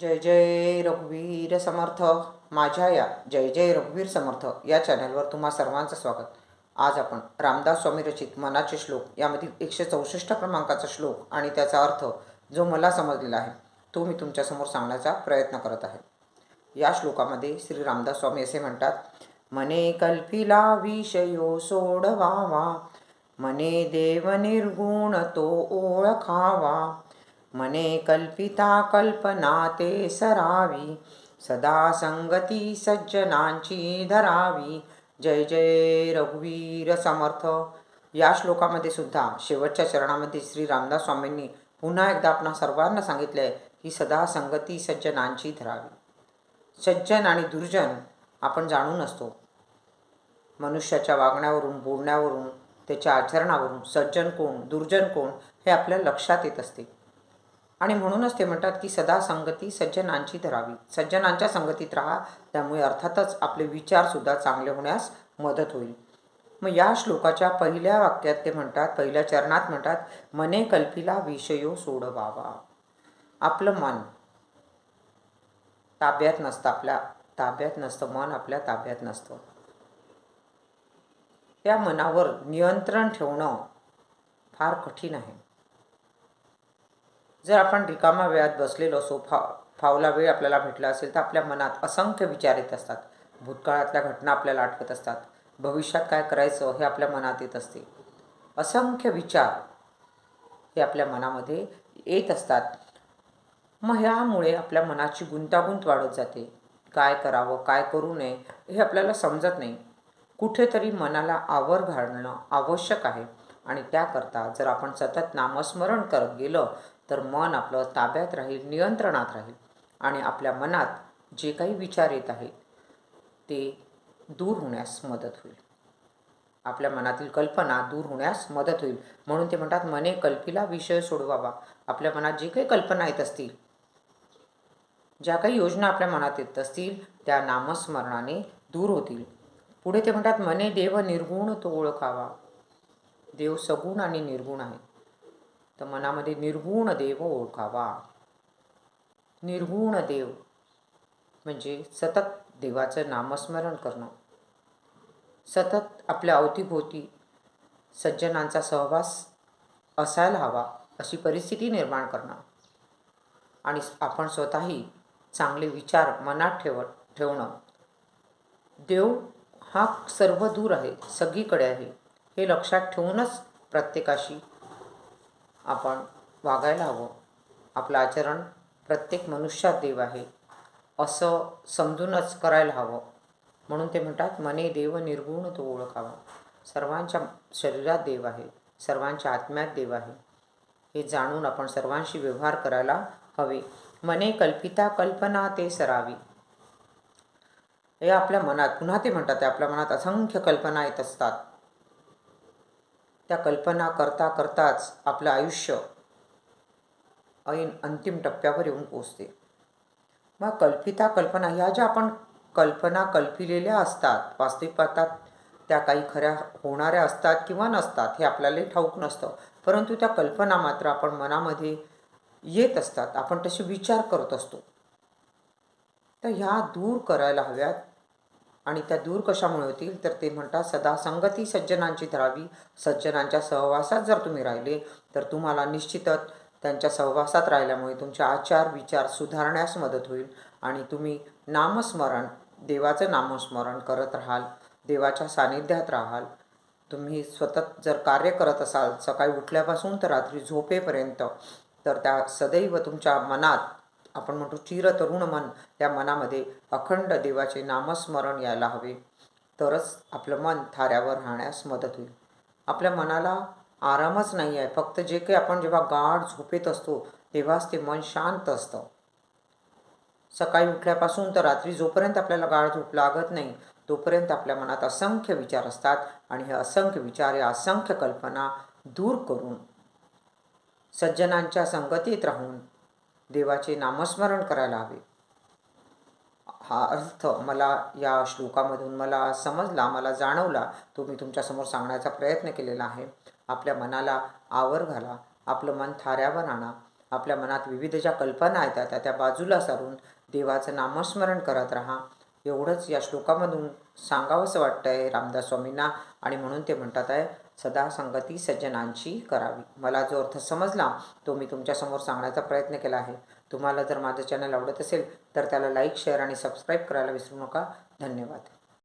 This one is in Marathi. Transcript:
जय जय रघुवीर समर्थ. माझ्या या जय जय रघुवीर समर्थ या चॅनलवर तुम्हा सर्वांचं स्वागत. आज आपण रामदास स्वामी रचित मनाचे श्लोक यामधील एकशे चौसष्ट क्रमांकाचा श्लोक आणि त्याचा अर्थ जो मला समजलेला आहे तो मी तुमच्यासमोर सांगण्याचा प्रयत्न करत आहे. या श्लोकामध्ये श्री रामदास स्वामी असे म्हणतात मने कल्पिला विषयो सोडवावा मने देव निर्गुण तो ओळखावा मने कल्पिता कल्पना ते सरावी सदा संगती सज्जनांची धरावी. जय जय रघुवीर समर्थ. या श्लोकामध्ये सुद्धा शेवटच्या चरणामध्ये श्री रामदास स्वामींनी पुन्हा एकदा आपणा सर्वांना सांगितले आहे की सदा संगती सज्जनांची धरावी. सज्जन आणि दुर्जन आपण जाणून असतो. मनुष्याच्या वागण्यावरून बोलण्यावरून त्याच्या आचरणावरून सज्जन कोण दुर्जन कोण हे आपल्या लक्षात येत असते. आणि म्हणूनच ते म्हणतात की सदा संगती सज्जनांची धरावी. सज्जनांच्या संगतीत राहा त्यामुळे अर्थातच आपले विचारसुद्धा चांगले होण्यास मदत होईल. मग या श्लोकाच्या पहिल्या वाक्यात ते म्हणतात पहिल्या चरणात म्हणतात मने कल्पिला विषयो सोडवावा. आपलं मन. ताब्यात नसतं आपल्या ताब्यात नसतं मन आपल्या ताब्यात नसतं. त्या मनावर नियंत्रण ठेवणं फार कठीण आहे. जर आपण रिकामा वेळात बसलेलो असो फा फावला वेळ आपल्याला भेटला असेल तर आपल्या मनात असंख्य विचार येत असतात. भूतकाळातल्या घटना आपल्याला आठवत असतात. भविष्यात काय करायचं हे आपल्या मनात येत असते. असंख्य विचार हे आपल्या मनामध्ये येत असतात. मग ह्यामुळे आपल्या मनाची गुंतागुंत वाढत जाते. काय करावं काय करू नये हे आपल्याला समजत नाही. कुठेतरी मनाला आवर घालणं आवश्यक आहे. आणि त्याकरता जर आपण सतत नामस्मरण करत गेलं तर मन आपलं ताब्यात राहील नियंत्रणात राहील आणि आपल्या मनात जे काही विचार येत आहेत ते दूर होण्यास मदत होईल. आपल्या मनातील कल्पना दूर होण्यास मदत होईल. म्हणून ते म्हणतात मने कल्पिला विषय सोडवावा. आपल्या मनात जे काही कल्पना येत असतील ज्या काही योजना आपल्या मनात येत असतील त्या नामस्मरणाने दूर होतील. पुढे ते म्हणतात मने देव निर्गुण तो ओळखावा. देव सगुण आणि निर्गुण आहे. तर मनामध्ये निर्गुण देव ओळखावा. निर्गुण देव म्हणजे सतत देवाचं नामस्मरण करणं. सतत आपल्या अवतीभोवती सज्जनांचा सहवास असायला हवा अशी परिस्थिती निर्माण करणं. आणि आपण स्वतःही चांगले विचार मनात ठेव ठेवणं. देव हा सर्व दूर आहे सगळीकडे आहे हे लक्षात ठेवूनच प्रत्येकाशी आपण वागायला हवं. आपलं आचरण प्रत्येक मनुष्यात देव आहे. असं समजूनच करायला हवं. म्हणून ते म्हणतात मने देव निर्गुण तो ओळखावा. सर्वांच्या शरीरात देव आहे. सर्वांच्या आत्म्यात देव आहे. हे जाणून आपण सर्वांशी व्यवहार करायला हवे. मने कल्पिता कल्पना ते सरावी. हे आपल्या मनात पुन्हा ते म्हणतात ते आपल्या मनात असंख्य कल्पना येत असतात. त्या कल्पना करता करताच आपलं आयुष्य ऐन अंतिम टप्प्यावर येऊन पोचते मग कल्पिता कल्पना ह्या ज्या आपण कल्पना कल्पिलेल्या असतात वास्तविकतात त्या काही खऱ्या होणाऱ्या असतात किंवा नसतात हे आपल्याला ठाऊक नसतं. परंतु त्या कल्पना मात्र आपण मनामध्ये येत असतात आपण तसे विचार करत असतो. तर ह्या दूर करायला हव्यात. आणि त्या दूर कशामुळे होतील? तर ते म्हणतात सदा संगती सज्जनांची धरावी. सज्जनांच्या सहवासात जर तुम्ही राहिले तर तुम्हाला निश्चितच त्यांच्या सहवासात राहिल्यामुळे तुमचे आचार विचार सुधारण्यास मदत होईल आणि तुम्ही नामस्मरण देवाचं नामस्मरण करत राहाल देवाच्या सानिध्यात राहाल. तुम्ही स्वतः जर कार्य करत असाल सकाळी उठल्यापासून तर रात्री झोपेपर्यंत तर त्या सदैव तुमच्या मनात आपण म्हणतो चिर तरुण मन त्या मनामध्ये अखंड देवाचे नामस्मरण यायला हवे. तरच आपलं मन थाऱ्यावर राहण्यास मदत होईल. आपल्या मनाला आरामच नाही आहे. फक्त जे काही आपण जेव्हा गाढ झोपेत असतो तेव्हाच ते मन शांत असतं. सकाळी उठल्यापासून तर रात्री जोपर्यंत आपल्याला गाढ झोप लागत नाही तोपर्यंत आपल्या मनात असंख्य विचार असतात आणि हे असंख्य विचार या असंख्य कल्पना दूर करून सज्जनांच्या संगतीत राहून देवाचे नामस्मरण करायला हवे. हा अर्थ मला या श्लोकामधून मला समजला मला जाणवला. तो मी तुमच्यासमोर सांगण्याचा प्रयत्न केलेला आहे. आपल्या मनाला आवर घाला आपलं मन थाऱ्यावर आणा. आपल्या मनात विविध ज्या कल्पना येतात त्या त्या बाजूला सारून देवाचं नामस्मरण करत राहा. एवढंच या श्लोकामधून सांगावंसं वाटतं आहे रामदास स्वामींना आणि म्हणून ते म्हणतात आहे सदा संगती सज्जनांची करावी. मला जो अर्थ समजला तो मी तुमच्यासमोर सांगण्याचा प्रयत्न केला आहे. तुम्हाला जर माझं चॅनल आवडत असेल तर त्याला लाईक शेअर आणि सबस्क्राईब करायला विसरू नका. धन्यवाद.